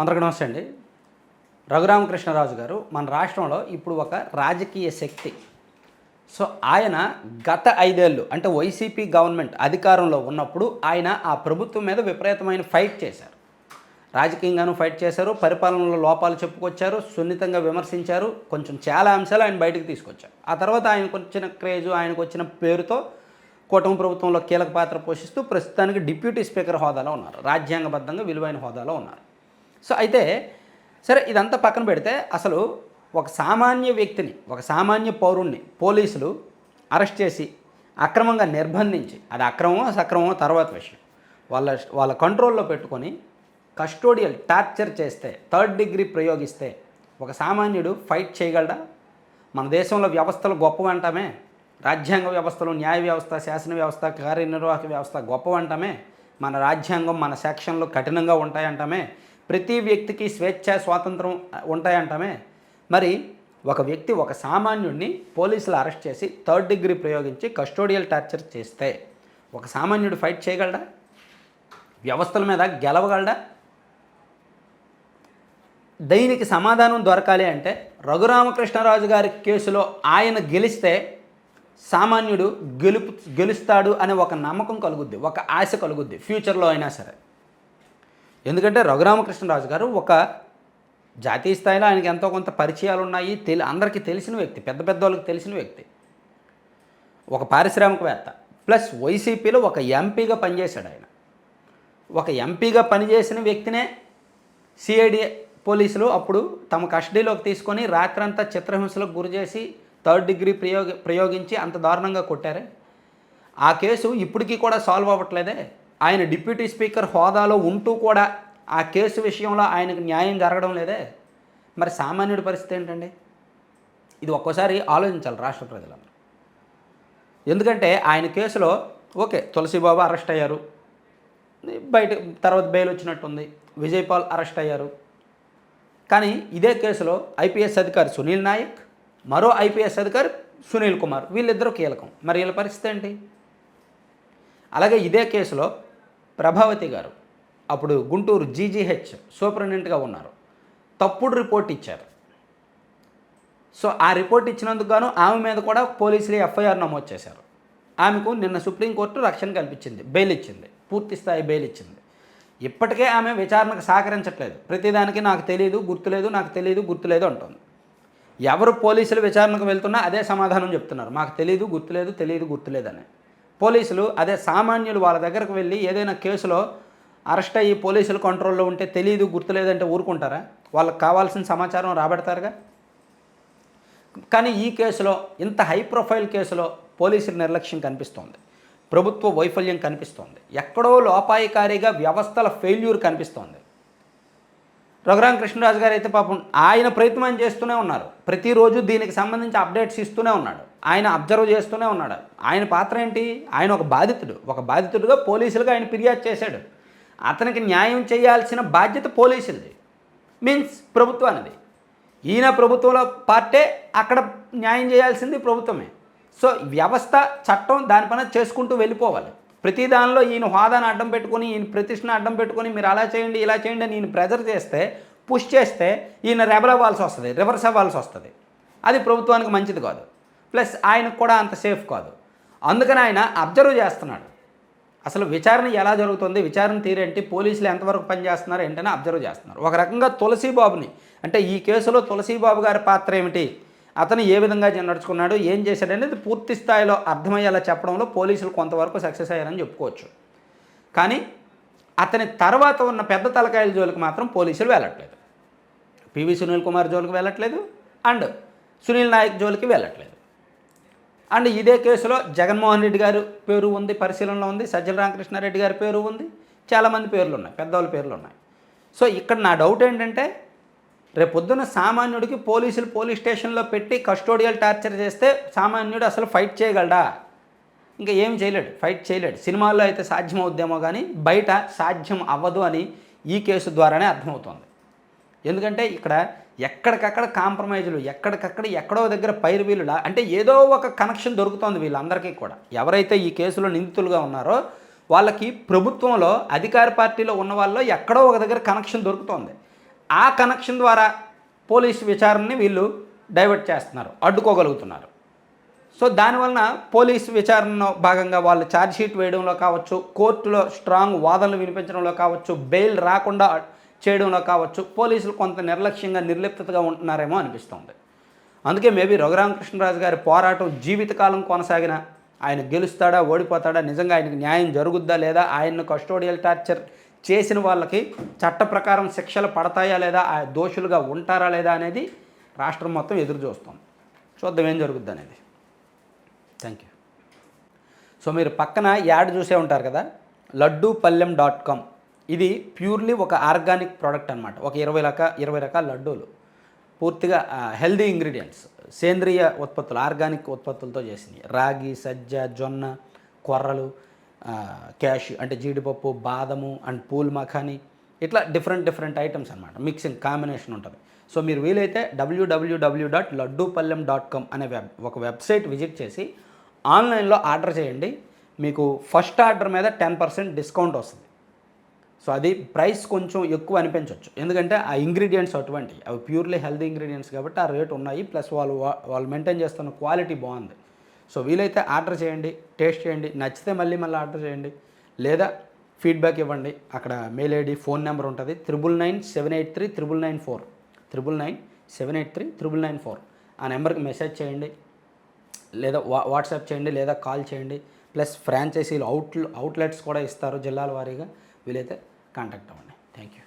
అందరికీ నమస్తే అండి. రఘురామకృష్ణరాజు గారు మన రాష్ట్రంలో ఇప్పుడు ఒక రాజకీయ శక్తి. సో ఆయన గత ఐదేళ్ళు అంటే వైసీపీ గవర్నమెంట్ అధికారంలో ఉన్నప్పుడు ఆయన ఆ ప్రభుత్వం మీద విపరీతమైన ఫైట్ చేశారు. రాజకీయంగానూ ఫైట్ చేశారు పరిపాలనలో లోపాలు చెప్పుకొచ్చారు సున్నితంగా విమర్శించారు కొంచెం చాలా అంశాలు ఆయన బయటకు తీసుకొచ్చారు. ఆ తర్వాత ఆయనకు వచ్చిన క్రేజు ఆయనకు వచ్చిన పేరుతో కూటమి ప్రభుత్వంలో కీలక పాత్ర పోషిస్తూ ప్రస్తుతానికి డిప్యూటీ స్పీకర్ హోదాలో ఉన్నారు. రాజ్యాంగబద్ధంగా విలువైన హోదాలో ఉన్నారు. సో అయితే సరే ఇదంతా పక్కన పెడితే అసలు ఒక సామాన్య వ్యక్తిని ఒక సామాన్య పౌరుణ్ణి పోలీసులు అరెస్ట్ చేసి అక్రమంగా నిర్బంధించి అది అక్రమమో సక్రమమో తర్వాత విషయం. వాళ్ళ వాళ్ళ కంట్రోల్లో పెట్టుకొని కస్టోడియల్ టార్చర్ చేస్తే థర్డ్ డిగ్రీ ప్రయోగిస్తే ఒక సామాన్యుడు ఫైట్ చేయగలడా? మన దేశంలో వ్యవస్థలు గొప్పవంటామే రాజ్యాంగ వ్యవస్థలు న్యాయ వ్యవస్థ శాసన వ్యవస్థ కార్యనిర్వాహక వ్యవస్థ గొప్పవంటామే మన రాజ్యాంగం మన సెక్షన్లు కఠినంగా ఉంటాయంటామే. ప్రతి వ్యక్తికి స్వేచ్ఛ స్వాతంత్రం ఉంటాయంటామే. మరి ఒక వ్యక్తి ఒక సామాన్యుడిని పోలీసులు అరెస్ట్ చేసి థర్డ్ డిగ్రీ ప్రయోగించి కస్టోడియల్ టార్చర్ చేస్తే ఒక సామాన్యుడు ఫైట్ చేయగలడా? వ్యవస్థల మీద గెలవగలడా? దీనికి సమాధానం దొరకాలి అంటే రఘురామకృష్ణరాజు గారి కేసులో ఆయన గెలిస్తే సామాన్యుడు గెలుపు గెలుస్తాడు అనే ఒక నమ్మకం కలుగుద్ది ఒక ఆశ కలుగుద్ది ఫ్యూచర్లో అయినా సరే. ఎందుకంటే రఘురామకృష్ణరాజు గారు ఒక జాతీయ స్థాయిలో ఆయనకి ఎంతో కొంత పరిచయాలు ఉన్నాయి తెలి అందరికీ తెలిసిన వ్యక్తి పెద్ద పెద్ద వాళ్ళకి తెలిసిన వ్యక్తి. ఒక పారిశ్రామికవేత్త. ప్లస్ వైసీపీలో ఒక ఎంపీగా పనిచేశాడు ఆయన. ఒక ఎంపీగా పనిచేసిన వ్యక్తినే సిఐడి పోలీసులు అప్పుడు తమ కస్టడీలోకి తీసుకొని రాత్రంతా చిత్రహింసలకు గురి చేసి థర్డ్ డిగ్రీ ప్రయోగ ప్రయోగించి అంత దారుణంగా కొట్టారే. ఆ కేసు ఇప్పటికీ కూడా సాల్వ్ అవ్వట్లేదే. ఆయన డిప్యూటీ స్పీకర్ హోదాలో ఉంటూ కూడా ఆ కేసు విషయంలో ఆయనకు న్యాయం జరగడం లేదే? మరి సామాన్యుడి పరిస్థితి ఏంటండి? ఇది ఒక్కోసారి ఆలోచించాలి రాష్ట్ర ప్రజలందరూ. ఎందుకంటే ఆయన కేసులో ఓకే తులసిబాబు అరెస్ట్ అయ్యారు. బయట తర్వాత బెయిల్ వచ్చినట్టుంది. విజయపాల్ అరెస్ట్ అయ్యారు. కానీ ఇదే కేసులో ఐపీఎస్ అధికారి సునీల్ నాయక్ మరో ఐపీఎస్ అధికారి సునీల్ కుమార్ వీళ్ళిద్దరూ కీలకం. మరి వీళ్ళ పరిస్థితి ఏంటి? అలాగే ఇదే కేసులో ప్రభావతి గారు. అప్పుడు గుంటూరు జీజీహెచ్ సూపరింటెండెంట్గా ఉన్నారు. తప్పుడు రిపోర్ట్ ఇచ్చారు. సో ఆ రిపోర్ట్ ఇచ్చినందుకు గాను ఆమె మీద కూడా పోలీసులు ఎఫ్ఐఆర్ నమోదు చేశారు. ఆమెకు నిన్న సుప్రీంకోర్టు రక్షణ కల్పించింది. బెయిల్ ఇచ్చింది. పూర్తి స్థాయి బెయిల్ ఇచ్చింది. ఇప్పటికే ఆమె విచారణకు సహకరించట్లేదు. ప్రతిదానికి నాకు తెలియదు గుర్తులేదు నాకు తెలియదు గుర్తులేదు అంటుంది. ఎవరు పోలీసులు విచారణకు వెళ్తున్నా అదే సమాధానం చెప్తున్నారు. మాకు తెలియదు గుర్తులేదు తెలియదు గుర్తులేదని. పోలీసులు అదే సామాన్యులు వాళ్ళ దగ్గరకు వెళ్ళి ఏదైనా కేసులో అరెస్ట్ అయ్యి పోలీసుల కంట్రోల్లో ఉంటే తెలియదు గుర్తులేదంటే ఊరుకుంటారా? వాళ్ళకి కావాల్సిన సమాచారం రాబెడతారుగా? కానీ ఈ కేసులో ఇంత హై ప్రొఫైల్ కేసులో పోలీసుల నిర్లక్ష్యం కనిపిస్తోంది. ప్రభుత్వ వైఫల్యం కనిపిస్తోంది. ఎక్కడో లోపాయికారిగా వ్యవస్థల ఫెయిల్యూర్ కనిపిస్తోంది. రఘురామ కృష్ణరాజు గారు అయితే పాపం ఆయన ప్రయత్నం చేస్తూనే ఉన్నారు. ప్రతిరోజు దీనికి సంబంధించి అప్డేట్స్ ఇస్తూనే ఉన్నాడు. ఆయన అబ్జర్వ్ చేస్తూనే ఉన్నాడు. ఆయన పాత్ర ఏంటి? ఆయన ఒక బాధితుడు. ఒక బాధితుడుగా పోలీసులుగా ఆయన ఫిర్యాదు చేశాడు. అతనికి న్యాయం చేయాల్సిన బాధ్యత పోలీసులది. మీన్స్ ప్రభుత్వానిది. ఈయన ప్రభుత్వంలో పార్టే అక్కడ న్యాయం చేయాల్సింది ప్రభుత్వమే. సో వ్యవస్థ చట్టం దానిపైన చేసుకుంటూ వెళ్ళిపోవాలి. ప్రతి దానిలో ఈయన హోదాను అడ్డం పెట్టుకొని ఈయన ప్రతిష్టను అడ్డం పెట్టుకొని మీరు అలా చేయండి ఇలా చేయండి అని ఈయన ప్రెజర్ చేస్తే పుష్ చేస్తే ఈయన రెబల్ అవ్వాల్సి వస్తుంది రివర్స్ అవ్వాల్సి వస్తుంది. అది ప్రభుత్వానికి మంచిది కాదు. ప్లస్ ఆయనకు కూడా అంత సేఫ్ కాదు. అందుకని ఆయన అబ్జర్వ్ చేస్తున్నాడు. అసలు విచారణ ఎలా జరుగుతుంది విచారణ తీరేంటి పోలీసులు ఎంతవరకు పనిచేస్తున్నారు ఏంటని అబ్జర్వ్ చేస్తున్నారు. ఒక రకంగా తులసీబాబుని అంటే ఈ కేసులో తులసీబాబు గారి పాత్ర ఏమిటి? అతను ఏ విధంగా నడుచుకున్నాడు ఏం చేశాడు అనేది పూర్తి స్థాయిలో అర్థమయ్యేలా చెప్పడంలో పోలీసులు కొంతవరకు సక్సెస్ అయ్యారని చెప్పుకోవచ్చు. కానీ అతని తర్వాత ఉన్న పెద్ద తలకాయల జోలికి మాత్రం పోలీసులు వెళ్ళట్లేదు. పివి సునీల్ కుమార్ జోలికి వెళ్ళట్లేదు అండ్ సునీల్ నాయక్ జోలికి వెళ్ళట్లేదు. అండ్ ఇదే కేసులో జగన్మోహన్ రెడ్డి గారు పేరు ఉంది పరిశీలనలో ఉంది సజ్జల రామకృష్ణారెడ్డి గారి పేరు ఉంది చాలామంది పేర్లు ఉన్నాయి పెద్దవాళ్ళ పేర్లు ఉన్నాయి. సో ఇక్కడ నా డౌట్ ఏంటంటే రేపు పొద్దున్న సామాన్యుడికి పోలీసులు పోలీస్ స్టేషన్లో పెట్టి కస్టోడియల్ టార్చర్ చేస్తే సామాన్యుడు అసలు ఫైట్ చేయగలడా? ఇంకా ఏం చేయలేడు ఫైట్ చేయలేడు. సినిమాల్లో అయితే సాధ్యం అవుద్దేమో కానీ బయట సాధ్యం అవ్వదు అని ఈ కేసు ద్వారానే అర్థమవుతోంది. ఎందుకంటే ఇక్కడ ఎక్కడికక్కడ కాంప్రమైజులు ఎక్కడికక్కడ ఎక్కడో దగ్గర పైరు వీలులా అంటే ఏదో ఒక కనెక్షన్ దొరుకుతోంది వీళ్ళందరికీ కూడా. ఎవరైతే ఈ కేసులో నిందితులుగా ఉన్నారో వాళ్ళకి ప్రభుత్వంలో అధికార పార్టీలో ఉన్న వాళ్ళలో ఎక్కడో ఒక దగ్గర కనెక్షన్ దొరుకుతోంది. ఆ కనెక్షన్ ద్వారా పోలీస్ విచారణని వీళ్ళు డైవర్ట్ చేస్తున్నారు అడ్డుకోగలుగుతున్నారు. సో దానివలన పోలీసు విచారణలో భాగంగా వాళ్ళు ఛార్జ్షీట్ వేయడంలో కావచ్చు కోర్టులో స్ట్రాంగ్ వాదనలు వినిపించడంలో కావచ్చు బెయిల్ రాకుండా చేయడంలో కావచ్చు పోలీసులు కొంత నిర్లక్ష్యంగా నిర్లిప్తగా ఉంటున్నారేమో అనిపిస్తుంది. అందుకే మేబీ రఘురామకృష్ణరాజు గారి పోరాటం జీవితకాలం కొనసాగిన ఆయన గెలుస్తాడా ఓడిపోతాడా నిజంగా ఆయనకి న్యాయం జరుగుద్దా లేదా ఆయన్ను కస్టోడియల్ టార్చర్ చేసిన వాళ్ళకి చట్ట ప్రకారం శిక్షలు పడతాయా లేదా ఆ దోషులుగా ఉంటారా లేదా అనేది రాష్ట్రం మొత్తం ఎదురు చూస్తుంది. చూద్దాం ఏం జరుగుద్ది అనేది. థ్యాంక్ యూ సో మీరు పక్కన యాడ్ చూసే ఉంటారు కదా లడ్డూ పల్లెం డాట్ కామ్. ఇది ప్యూర్లీ ఒక ఆర్గానిక్ ప్రోడక్ట్ అనమాట ఒక ఇరవై రక ఇరవై రకాల లడ్డూలు. పూర్తిగా హెల్దీ ఇంగ్రీడియంట్స్. సేంద్రియ ఉత్పత్తులు ఆర్గానిక్ ఉత్పత్తులతో చేసినవి. రాగి సజ్జ జొన్న కొర్రలు. క్యాష్ అంటే జీడిపప్పు బాదము అండ్ పూల్ మఖాని ఇట్లా డిఫరెంట్ డిఫరెంట్ ఐటమ్స్ అనమాట మిక్సింగ్ కాంబినేషన్ ఉంటుంది. సో మీరు వీలైతే WWW dot Laddupallem dot com అనే వెబ్ ఒక వెబ్సైట్ విజిట్ చేసి ఆన్లైన్లో ఆర్డర్ చేయండి. మీకు ఫస్ట్ ఆర్డర్ మీద టెన్ పర్సెంట్ డిస్కౌంట్ వస్తుంది. సో అది ప్రైస్ కొంచెం ఎక్కువ అనిపించవచ్చు ఎందుకంటే ఆ ఇంగ్రీడియంట్స్ అటువంటి అవి ప్యూర్లీ హెల్తీ ఇంగ్రీడియంట్స్ కాబట్టి ఆ రేట్ ఉన్నాయి. ప్లస్ వాళ్ళు వా- వాళ్ళు మెయింటైన్ చేస్తున్న క్వాలిటీ బాగుంది. సో వీలైతే ఆర్డర్ చేయండి టేస్ట్ చేయండి నచ్చితే మళ్ళీ మళ్ళీ ఆర్డర్ చేయండి లేదా ఫీడ్బ్యాక్ ఇవ్వండి. అక్కడ మెయిల్ ఐడి ఫోన్ నెంబర్ ఉంటుంది. Triple nine seven eight three triple nine four. Triple nine seven eight three triple nine four. ఆ నెంబర్కి మెసేజ్ చేయండి లేదా వా వాట్సాప్ చేయండి లేదా కాల్ చేయండి. ప్లస్ ఫ్రాంచైజీలు అవుట్ అవుట్లెట్స్ కూడా ఇస్తారు జిల్లాల వారీగా. వీలైతే కాంటాక్ట్ అవ్వండి. Thank you.